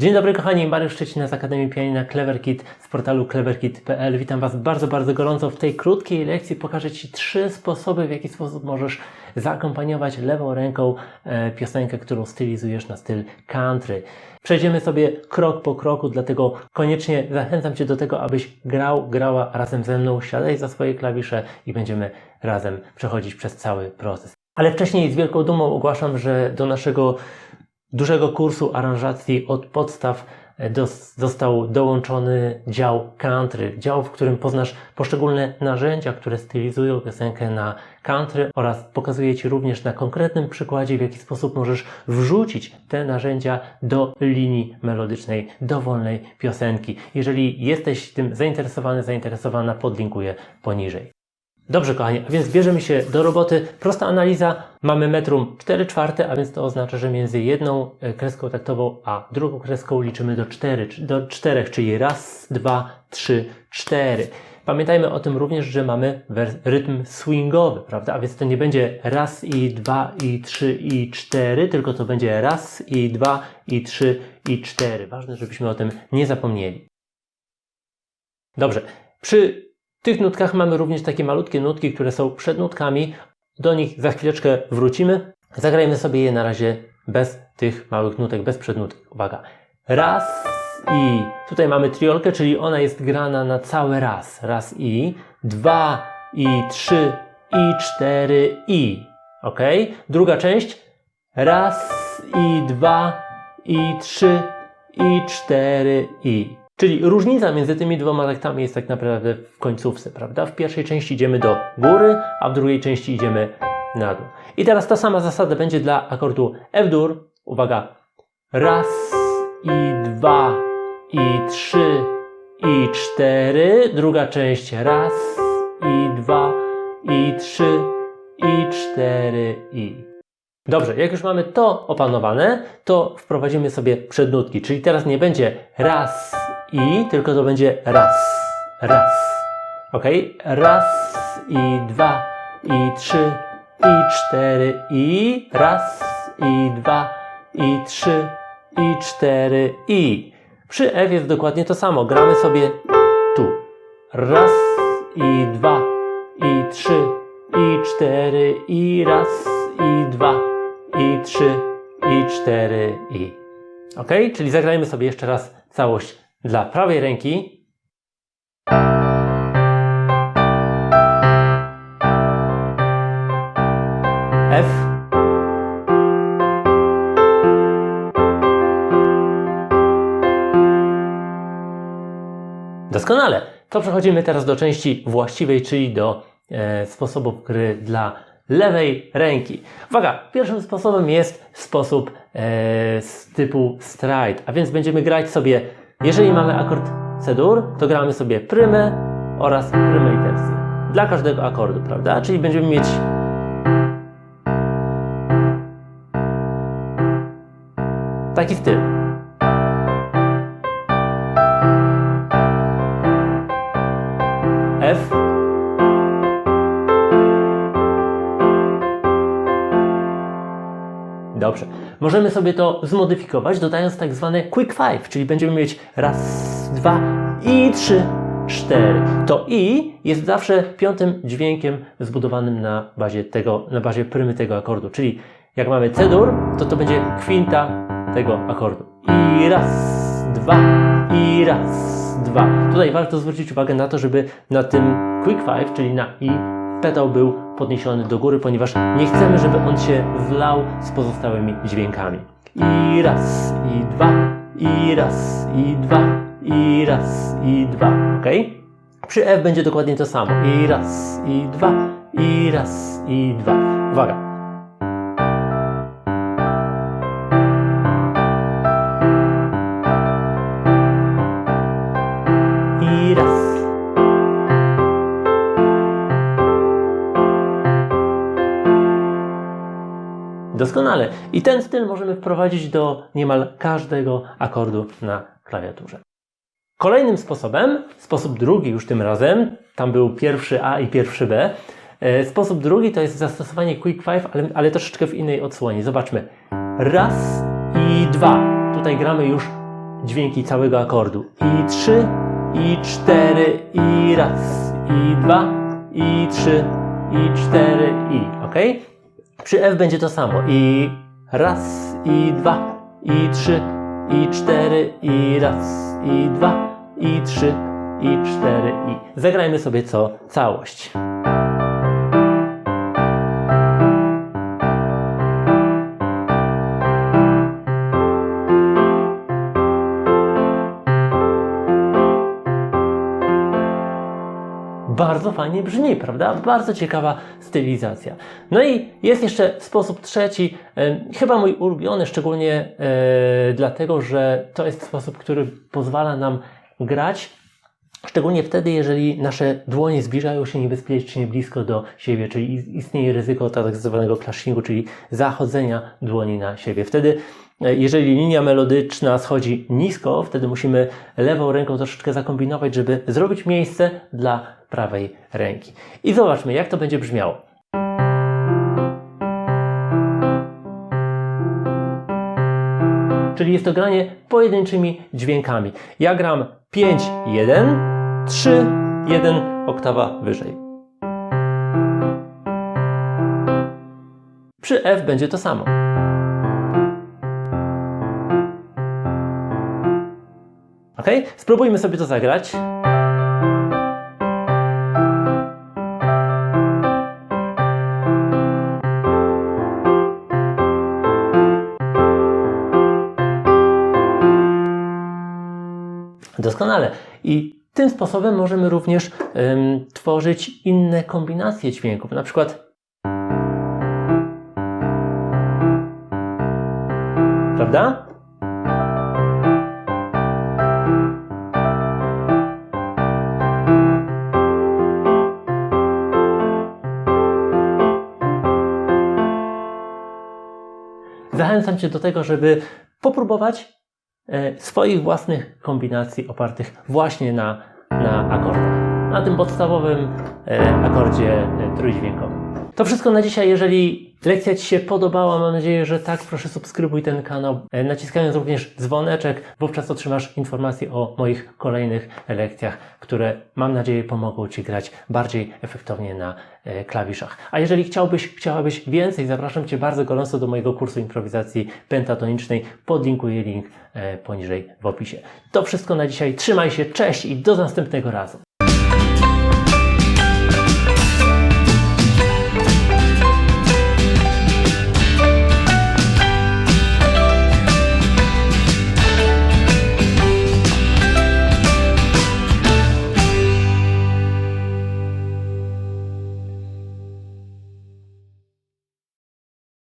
Dzień dobry kochani, Mariusz Szczecina z Akademii Pianina CleverKit z portalu cleverkit.pl. Witam Was bardzo, bardzo gorąco. W tej krótkiej lekcji pokażę Ci trzy sposoby, w jaki sposób możesz zaakompaniować lewą ręką e, piosenkę, którą stylizujesz na styl country. Przejdziemy sobie krok po kroku, dlatego koniecznie zachęcam Cię do tego, abyś grał, grała razem ze mną. Siadaj za swoje klawisze i będziemy razem przechodzić przez cały proces. Ale wcześniej z wielką dumą ogłaszam, że do naszego dużego kursu aranżacji od podstaw e, został dołączony dział country, dział, w którym poznasz poszczególne narzędzia, które stylizują piosenkę na country oraz pokazuję Ci również na konkretnym przykładzie, w jaki sposób możesz wrzucić te narzędzia do linii melodycznej dowolnej piosenki. Jeżeli jesteś tym zainteresowany, zainteresowana, podlinkuję poniżej. Dobrze, kochani, a więc bierzemy się do roboty. Prosta analiza. Mamy metrum 4 czwarte, a więc to oznacza, że między jedną e, kreską taktową a drugą kreską liczymy do 4, do 4 czyli raz, dwa, trzy, cztery. Pamiętajmy o tym również, że mamy rytm swingowy, prawda? A więc to nie będzie raz i dwa i trzy i cztery, tylko to będzie raz i dwa i trzy i cztery. Ważne, żebyśmy o tym nie zapomnieli. Dobrze. Przy tych nutkach mamy również takie malutkie nutki, które są przed nutkami. Do nich za chwileczkę wrócimy. Zagrajmy sobie je na razie bez tych małych nutek, bez przednutek. Uwaga. Raz i. Tutaj mamy triolkę, czyli ona jest grana na cały raz. Raz i. Dwa i trzy i cztery i. Ok? Druga część. Raz i dwa i trzy i cztery i. Czyli różnica między tymi dwoma taktami jest tak naprawdę w końcówce, prawda? W pierwszej części idziemy do góry, a w drugiej części idziemy na dół. I teraz ta sama zasada będzie dla akordu F-dur. Uwaga. Raz i dwa i trzy i cztery. Druga część. Raz i dwa i trzy i cztery i. Dobrze, jak już mamy to opanowane, to wprowadzimy sobie przednutki, czyli teraz nie będzie raz i, tylko to będzie raz, raz. Ok? Raz i dwa i trzy i cztery i raz i dwa i trzy i cztery i. Przy F jest dokładnie to samo. Gramy sobie tu. Raz i dwa i trzy i cztery i raz i dwa i trzy i cztery i. Ok? Czyli zagrajmy sobie jeszcze raz całość dla prawej ręki. F. Doskonale. To przechodzimy teraz do części właściwej, czyli do e, sposobów gry dla lewej ręki. Uwaga, pierwszym sposobem jest sposób e, z typu stride, a więc będziemy grać sobie, jeżeli mamy akord C-dur, to gramy sobie prymę oraz prymę i tercję. Dla każdego akordu, prawda? Czyli będziemy mieć taki. F Możemy sobie to zmodyfikować, dodając tak zwane quick five, czyli będziemy mieć raz, dwa i trzy, cztery. To i jest zawsze piątym dźwiękiem zbudowanym na bazie tego, na bazie prymy tego akordu. Czyli jak mamy C-dur, to to będzie kwinta tego akordu. I raz, dwa, i raz, dwa. Tutaj warto zwrócić uwagę na to, żeby na tym quick five, czyli na i, pedał był podniesiony do góry, ponieważ nie chcemy, żeby on się wlał z pozostałymi dźwiękami. I raz, i dwa, i raz, i dwa, i raz, i dwa. Ok? Przy F będzie dokładnie to samo. I raz, i dwa, i raz, i dwa. Uwaga. Doskonale. I ten styl możemy wprowadzić do niemal każdego akordu na klawiaturze. Kolejnym sposobem, sposób drugi już tym razem, tam był pierwszy A i pierwszy B. e, Sposób drugi to jest zastosowanie Quick Five, ale, ale troszeczkę w innej odsłonie. Zobaczmy. Raz i dwa. Tutaj gramy już dźwięki całego akordu. I trzy, i cztery, i raz, i dwa, i trzy, i cztery, i. Ok? Przy F będzie to samo. I raz, i dwa, i trzy, i cztery, i raz, i dwa, i trzy, i cztery, i. Zagrajmy sobie co całość. Bardzo fajnie brzmi, prawda? Bardzo ciekawa stylizacja. No i jest jeszcze sposób trzeci, chyba mój ulubiony, szczególnie e, dlatego, że to jest sposób, który pozwala nam grać Szczególnie wtedy, jeżeli nasze dłonie zbliżają się niebezpiecznie blisko do siebie, czyli is- istnieje ryzyko tak zwanego clashingu, czyli zachodzenia dłoni na siebie. Wtedy, jeżeli linia melodyczna schodzi nisko, wtedy musimy lewą ręką troszeczkę zakombinować, żeby zrobić miejsce dla prawej ręki. I zobaczmy, jak to będzie brzmiało. Czyli jest to granie pojedynczymi dźwiękami. Ja gram 5, 1, 3, 1, oktawa wyżej. Przy F będzie to samo. Ok? Spróbujmy sobie to zagrać. Doskonale. I tym sposobem możemy również em, tworzyć inne kombinacje dźwięków. Na przykład. Prawda? Zachęcam Cię do tego, żeby popróbować e, swoich własnych kombinacji opartych właśnie na, na akordach. Na tym podstawowym e, akordzie e, trójdźwiękowym. To wszystko na dzisiaj. Jeżeli lekcja Ci się podobała, mam nadzieję, że tak, proszę subskrybuj ten kanał, e, naciskając również dzwoneczek. Wówczas otrzymasz informacje o moich kolejnych lekcjach, które mam nadzieję pomogą Ci grać bardziej efektownie na e, klawiszach. A jeżeli chciałbyś, chciałabyś więcej, zapraszam Cię bardzo gorąco do mojego kursu improwizacji pentatonicznej. Podlinkuję link e, poniżej w opisie. To wszystko na dzisiaj. Trzymaj się, cześć i do następnego razu.